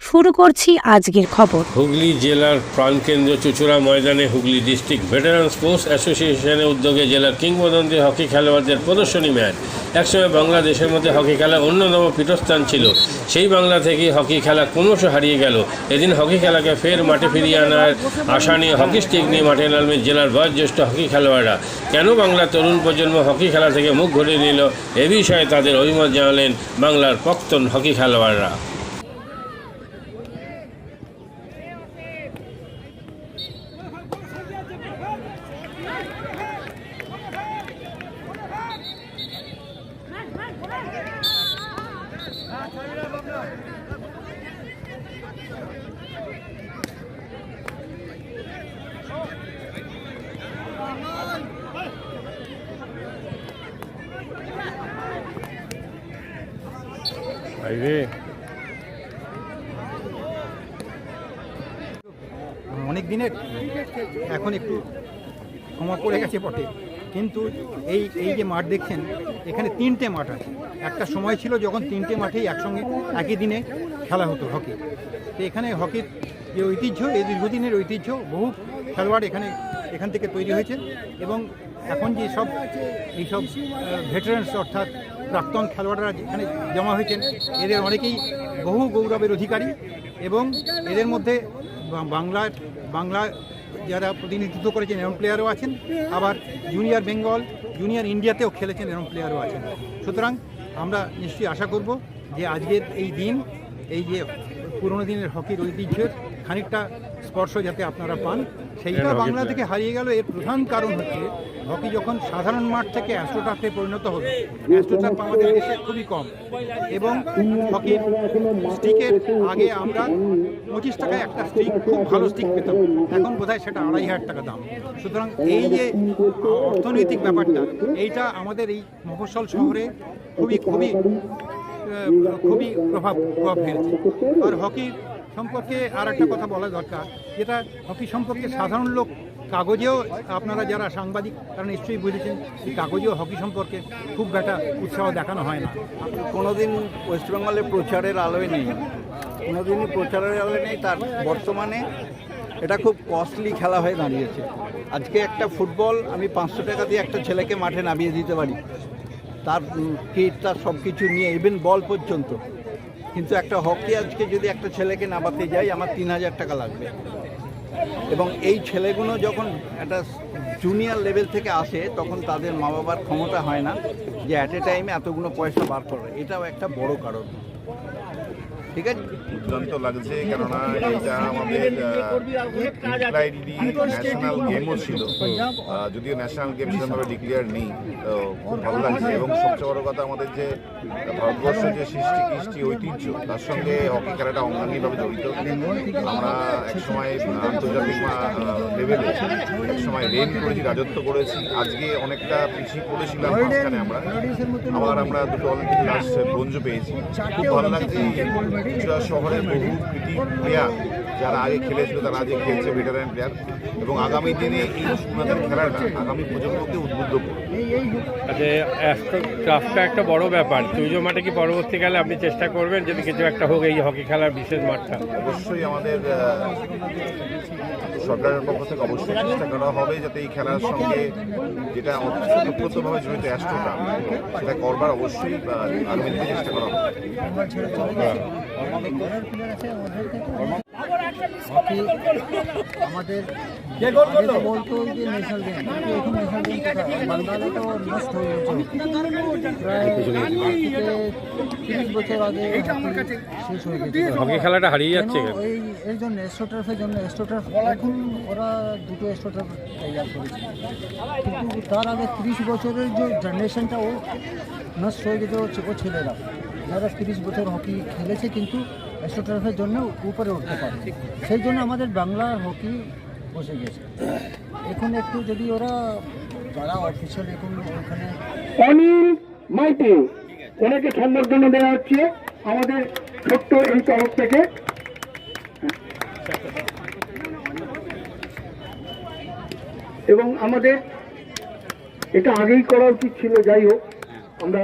শুরু করছি আজকের খবর। হুগলি জেলার প্রাণকেন্দ্র চুচুড়া ময়দানে হুগলি ডিস্ট্রিক্ট ভেটারান স্পোর্টস অ্যাসোসিয়েশনের উদ্যোগে জেলার কিংবদন্তি হকি খেলোয়াড়দের প্রদর্শনী ম্যাচ। একসময় বাংলাদেশের মধ্যে হকি খেলা অন্যতম পীঠস্থান ছিল। সেই বাংলা থেকেই হকি খেলা ক্রমশ হারিয়ে গেল। এদিন হকি খেলাকে ফের মাঠে ফিরিয়ে আনার আশা নিয়ে হকি স্টিক নিয়ে মাঠে নামবেন জেলার বয়োজ্যেষ্ঠ হকি খেলোয়াড়রা। কেন বাংলার তরুণ প্রজন্ম হকি খেলা থেকে মুখ ঘুরিয়ে নিল, এ বিষয়ে তাদের অভিমত জানালেন বাংলার প্রাক্তন হকি খেলোয়াড়রা অনেক দিনের এখন একটু সময় পড়ে গেছে বটে। কিন্তু এই এই যে মাঠ দেখছেন, এখানে তিনটে মাঠ আছে। একটা সময় ছিল যখন তিনটে মাঠেই একসঙ্গে, একই দিনে খেলা হতো হকি। তো এখানে হকির যে ঐতিহ্য, এই দীর্ঘদিনের ঐতিহ্য, বহু খেলোয়াড় এখানে, এখান থেকে তৈরি হয়েছে। এবং এখন যে সব এইসব ভেটারেন্স অর্থাৎ প্রাক্তন খেলোয়াড়রা এখানে জমা হয়েছেন, এদের অনেকেই বহু গৌরবের অধিকারী। এবং এদের মধ্যে বাংলার, বাংলা যারা প্রতিনিধিত্ব করেছেন এরম প্লেয়ারও আছেন, আবার জুনিয়র বেঙ্গল জুনিয়র ইন্ডিয়াতেও খেলেছেন এরম প্লেয়ারও আছেন। সুতরাং আমরা নিশ্চয়ই আশা করব যে আজকের এই দিন, এই যে পুরনো দিনের হকির ঐতিহ্যের খানিকটা স্পর্শ যাতে আপনারা পান সেইটা বাংলা থেকে হারিয়ে গেল এর প্রধান কারণ হচ্ছে হকি যখন সাধারণ মাঠ থেকে অ্যাস্ট্রোটার্ফে পরিণত হলো অ্যাস্ট্রোটার্ফ আমাদের দেশে খুবই কম। এবং হকির স্টিকের আগে আমরা পঁচিশ টাকায় একটা স্টিক খুব ভালো স্টিক পেতাম। এখন বোধহয় সেটা আড়াই হাজার টাকা দাম। সুতরাং এই যে অর্থনৈতিক ব্যাপারটা এইটা আমাদের এই মফস্বল শহরে খুবই খুবই খুবই প্রভাব প্রভাব ফেলেছে। আর হকি সম্পর্কে আর একটা কথা বলা দরকার, যেটা হকি সম্পর্কে সাধারণ লোক কাগজেও আপনারা যারা সাংবাদিক, তারা নিশ্চয়ই বুঝেছেন কাগজেও হকি সম্পর্কে খুব একটা উৎসাহ দেখানো হয় না। কোনোদিন ওয়েস্টবেঙ্গলে প্রচারের আলোয় নেই? কোনোদিনই প্রচারের আলোয় নেই, তার বর্তমানে এটা খুব কস্টলি খেলা হয়ে দাঁড়িয়েছে। আজকে একটা ফুটবল, আমি পাঁচশো টাকা দিয়ে একটা ছেলেকে মাঠে নামিয়ে দিতে পারি। তার কিট তার সব কিছু নিয়ে ইভেন বল পর্যন্ত। কিন্তু একটা হকি আজকে যদি একটা ছেলেকে নামাতে যাই, আমার তিন হাজার টাকা লাগবে। এবং এই ছেলেগুলো যখন একটা জুনিয়র লেভেল থেকে আসে, তখন তাদের মা বাবার ক্ষমতা হয় না যে অ্যাট এ টাইমে এতগুলো পয়সা বার করে এটাও একটা বড় কারণ। ঠিক আছে? দুর্দান্ত লাগছে, কেননা এটা আমাদের ন্যাশনাল গেমও ছিল। যদিও ন্যাশনাল গেম সেরকমভাবে ডিক্লেয়ার নেই, তো খুব ভালো লাগছে। এবং সবচেয়ে বড় কথা আমাদের যে ভারতবর্ষ যে সৃষ্টি, কৃষ্টি, ঐতিহ্য, তার সঙ্গে হকি খেলাটা অঙ্গাঙ্গিভাবে জড়িত। আমরা একসময় আন্তর্জাতিক লেভেলে একসময় রেন করেছি, রাজত্ব করেছি। আজকে অনেকটা পিছিয়ে পড়েছিলাম আমরা। আবার আমরা দুটো অলিম্পিক লাস্ট ব্রোঞ্জ পেয়েছি। খুব ভালো লাগছে শহরের বহু কৃতি প্লেয়ার যারা আগে খেলেছিল তারা আজকে খেলছে ভেটারান প্লেয়ার এবং আগামী দিনে এই ওনাদের খেলাটা আগামী প্রজন্মকে উদ্বুদ্ধ করবে। আচ্ছা ট্রাফটা একটা বড় ব্যাপার। তুইজো মাঠে কি পরবর্তীকালে আপনি চেষ্টা করবেন? যদি কিছু একটা হোক এই হকি খেলার বিশেষ মাঠটা। অবশ্যই আমাদের সরকারের পক্ষ থেকে অবশ্যই চেষ্টা করা হবে যাতে এই খেলার সঙ্গে যেটা ওতপ্রোতভাবে জড়িত অ্যাস্ট্রোটা সেটা করবার অবশ্যই আগামী দিনে চেষ্টা করা হবে। আমাদের বলতো যে ন্যাশনাল গেম কিন্তু এখন ন্যাশনাল গেম বাংলাদেশে তো নষ্ট হয়ে গেছে। প্রায় তিরিশ বছর আগে শেষ হয়ে গেছে। হকি খেলাটা হারিয়ে যাচ্ছে এর জন্য এস্টোটার্ফের জন্য এস্টোটার্ফ এখন ওরা দুটো এস্টোটার্ফ তৈরি করেছে। কিন্তু তার আগে তিরিশ বছরের যে জেনারেশনটা ও নষ্ট হয়ে গেছে। ও ছেলেরা। যারা তিরিশ বছর হকি খেলেছে কিন্তু এস্টোটার্ফের জন্য উপরে উঠতে পারে। সেই জন্য আমাদের বাংলার হকি বসে গেছে। এখন একটু যদি ওরা যারা অফিসিয়াল এখন ওখানে অনিল মাইতি, ওনাকে সম্বর্ধনা দেওয়া হচ্ছে। আমাদের ছোট্ট এই তরফ থেকে। এবং আমাদের এটা আগেই করা উচিত ছিল, যাই হোক, আমরা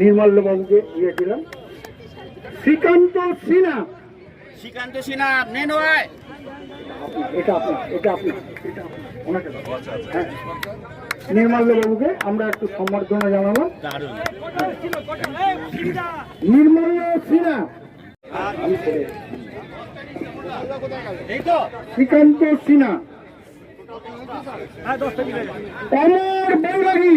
নির্মাল্যবাবুকে দিয়েছিলাম শ্রীকান্ত সিনহা। শ্রীকান্ত সিনহা নেন ভাই। এটা আপনার এটা আপনার এটা ওনাকে। হ্যাঁ। আমরা একটু সম্বর্ধনা জানালাম নির্মাল্য সিনহা। শ্রীকান্ত সিনহা। অমর বৈরাগী।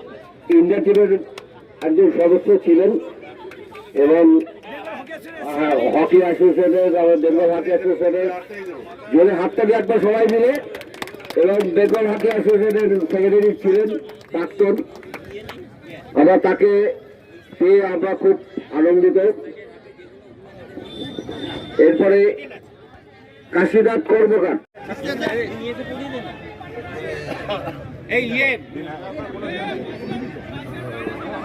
ইন্ডিয়া টিমের একজন সদস্য ছিলেন এবং হকি অ্যাসোসিয়েশনের আমার বেঙ্গল হকি অ্যাসোসিয়েশনের জোরে হাততালি একবার সবাই মিলে, এবং বেঙ্গল হকি অ্যাসোসিয়েশনের সেক্রেটারি ছিলেন প্রাক্তন। আমরা তাকে পেয়ে আমরা খুব আনন্দিত। এরপরে কাশীনাথ কর্মকার। এই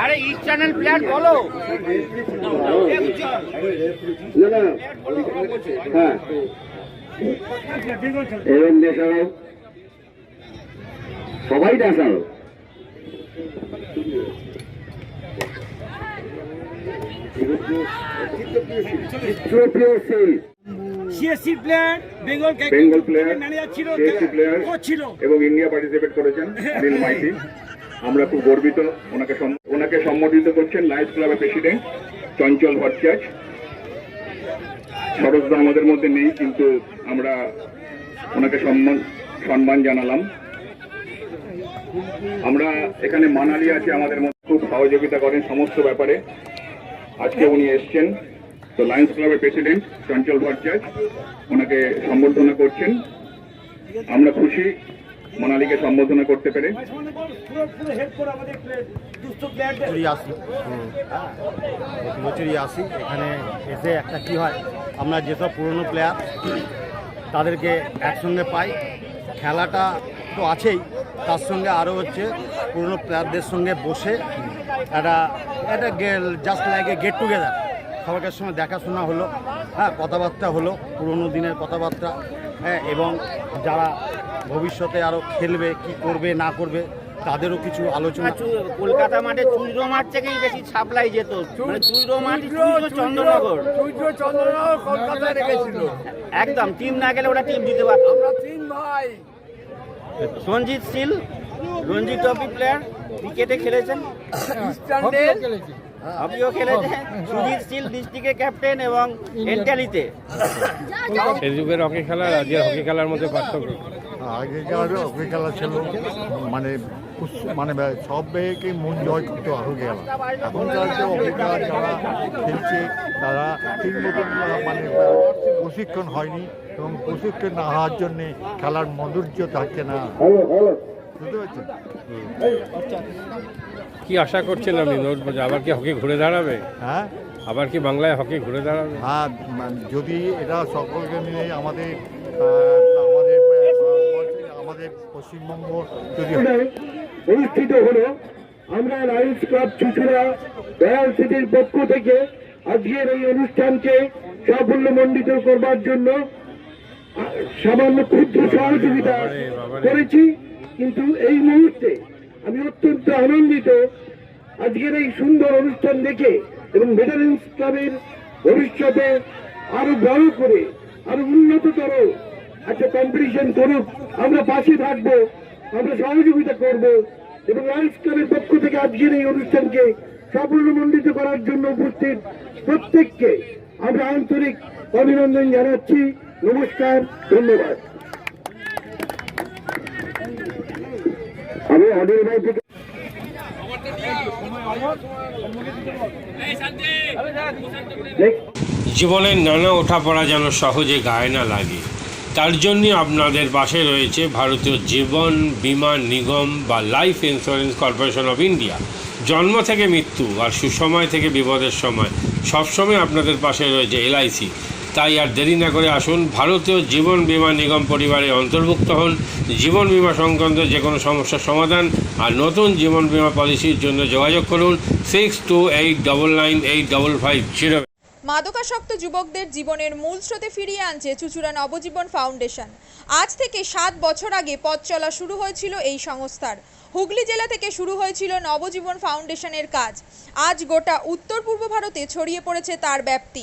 আরে ইস্ট চ্যানেল প্ল্যান বলো। না না হ্যাঁ দেশাও সবাই দেশাও Chitrapriya Singh CSC plan Bengal Bengal player manager ছিল সিএসসি প্লেয়ার ছিল। এবং ইন্ডিয়া পার্টিসিপেট করেছেন অনিল মাইতি আমরা খুব গর্বিত ওনাকে ওনাকে সম্মানিত করছেন লাইফ ক্লাবের প্রেসিডেন্ট চঞ্চল ভট্টাচার্য। সরোজদা আমাদের মধ্যে নেই কিন্তু আমরা ওনাকে সম্মান সম্মান জানালাম। আমরা এখানে মানালি আছে আমাদের মধ্যে খুব সহযোগিতা করেন সমস্ত ব্যাপারে। আজকে উনি এসছেন। তো লায়ন্স ক্লাবের প্রেসিডেন্ট চঞ্চল ভট্টাচার্য ওনাকে সম্বর্ধনা করছেন। আমরা খুশি মোনালিকে সম্বোধনা করতে পেরে। আসি। আসি। এখানে এসে একটা কি হয়, আমরা যেসব পুরনো প্লেয়ার তাদেরকে একসঙ্গে পাই। খেলাটা তো আছেই, তার সঙ্গে আরও হচ্ছে পুরনো প্লেয়ারদের সঙ্গে বসে একটা একটা জাস্ট এ গেট টুগেদার সবাইকার সঙ্গে দেখাশোনা হলো হ্যাঁ কথাবার্তা হলো পুরনো দিনের কথাবার্তা হ্যাঁ এবং যারা ভবিষ্যতে আরও খেলবে কি করবে না করবে তাদেরও কিছু আলোচনা। কলকাতা মাঠে চুইরো মাঠ থেকেই বেশি সাপ্লাই যেত। মানে চুইরো মাঠ চুইরো চন্দ্রনগর। কলকাতায় রেখেছিল। একদম টিম না গেলে ওরা টিম দিতে পারতো। আমরা তিন ভাই। সঞ্জিত সিল রঞ্জি ট্রফি প্লেয়ার ক্রিকেটে খেলেছেন। হকিও খেলেছে। সুজিত সিল ডিস্ট্রিক্টের ক্যাপ্টেন এবং এন্টালিতে। সে যুগের হকি খেলা আর আজকের হকি খেলার মধ্যে পার্থক্য। আগেকার হকি খেলা ছিল। মানে মানে সব মেয়েকে মন জয় করতে হকি খেলা। এখনকার যে হকি খেলা যারা খেলছে তারা ঠিক মতন মানে প্রশিক্ষণ হয়নি এবং প্রশিক্ষণ না হওয়ার জন্যে খেলার মাধুর্য থাকে না। বুঝতে পারছেন? কি আশা করছেন আপনি নোট বলছে আবার কি হকি ঘুরে দাঁড়াবে? হ্যাঁ। আবার কি বাংলায় হকি ঘুরে দাঁড়াবে? হ্যাঁ মানে যদি এরা সকলকে মিলে আমাদের আহ, আমাদের পশ্চিমবঙ্গ যদি অনুষ্ঠিত হলো আমরা লায়ন্স ক্লাব চুচুড়া দয়াল সিটির পক্ষ থেকে আজকের এই অনুষ্ঠানকে সাফল্য সাফল্যমণ্ডিত করবার জন্য সামান্য ক্ষুদ্র সহযোগিতা করেছি। কিন্তু এই মুহূর্তে আমি অত্যন্ত আনন্দিত। আজকের এই সুন্দর অনুষ্ঠান দেখে এবং ভেটারেন্স ক্লাবের ভবিষ্যতে আরও বড় করে, আরও উন্নততর একটা কম্পিটিশন করুক, আমরা পাশে থাকব, আমরা সহযোগিতা করব এবং লায়ন্স ক্লাবের পক্ষ থেকে আজকের এই অনুষ্ঠানকে সাফল্যমণ্ডিত করার জন্য উপস্থিত প্রত্যেককে আমরা আন্তরিক অভিনন্দন জানাচ্ছি। নমস্কার, ধন্যবাদ। জীবনের নানা ওঠাপড়া যেন সহজে গায়ে না লাগে। তার জন্য আপনাদের পাশে রয়েছে ভারতীয় জীবন বীমা নিগম বা life insurance corporation of India. জন্ম থেকে মৃত্যু আর সুসময় থেকে বিপদের সময় সবসময় আপনাদের পাশে রয়েছে এলআইসি। তাই আর দেরি না করে আসুন। ভারতীয় জীবন বিমা নিগম পরিবারে অন্তর্ভুক্ত হন। জীবন বিমা সংক্রান্ত যে কোনো সমস্যার সমাধান আর নতুন জীবন বিমা পলিসির জন্য যোগাযোগ করুন six two eight double nine eight double five zero মাদকাসক্ত যুবকদের জীবনের মূল স্রোতে ফিরিয়ে আনছে চুচুড়া নবজীবন ফাউন্ডেশন। আজ থেকে সাত বছর আগে পথ চলা শুরু হয়েছিল এই সংস্থার। হুগলি জেলা থেকে শুরু হয়েছিল নবজীবন ফাউন্ডেশনের কাজ। আজ গোটা উত্তর পূর্ব ভারতে ছড়িয়ে পড়েছে তার ব্যাপ্তি।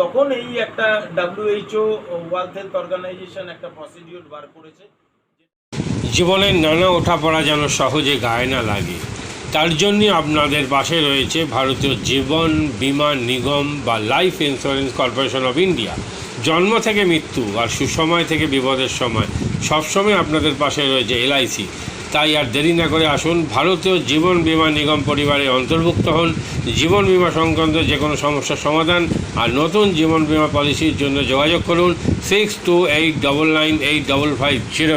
তখন এই একটা ডাব্লিউএইচও ওয়ার্ল্ড হেলথ অর্গানাইজেশন একটা প্রসিডিওর বার করেছে। জীবনের নানা ওঠাপড়া যেন সহজে গায়ে না লাগে। তার জন্য আপনাদের পাশে রয়েছে ভারতীয় জীবন বীমা নিগম বা life insurance corporation of India. জন্ম থেকে মৃত্যু আর সুসময় থেকে বিপদের সময় সবসময় আপনাদের পাশে রয়েছে এলআইসি তাই আর দেরি না করে আসুন। ভারতীয় জীবন বিমা নিগম পরিবারে অন্তর্ভুক্ত হন। জীবন বিমা সংক্রান্ত যে কোনো সমস্যার সমাধান আর নতুন জীবন বিমা পলিসির জন্য যোগাযোগ করুন। Six two eight double nine eight double five zero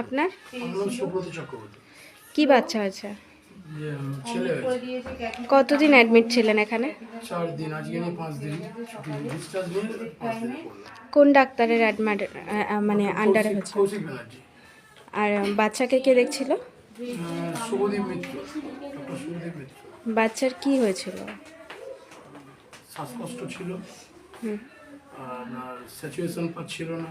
আপনার? কি বাচ্চা ছেলে কতদিন অ্যাডমিট ছিলেন এখানে? কোন ডাক্তারের মানে আন্ডারে হচ্ছে? আর বাচ্চাকে কে দেখছিল? বাচ্চার কি হয়েছিল? শ্বাসকষ্ট ছিল। আপনার পাচ্ছিল না।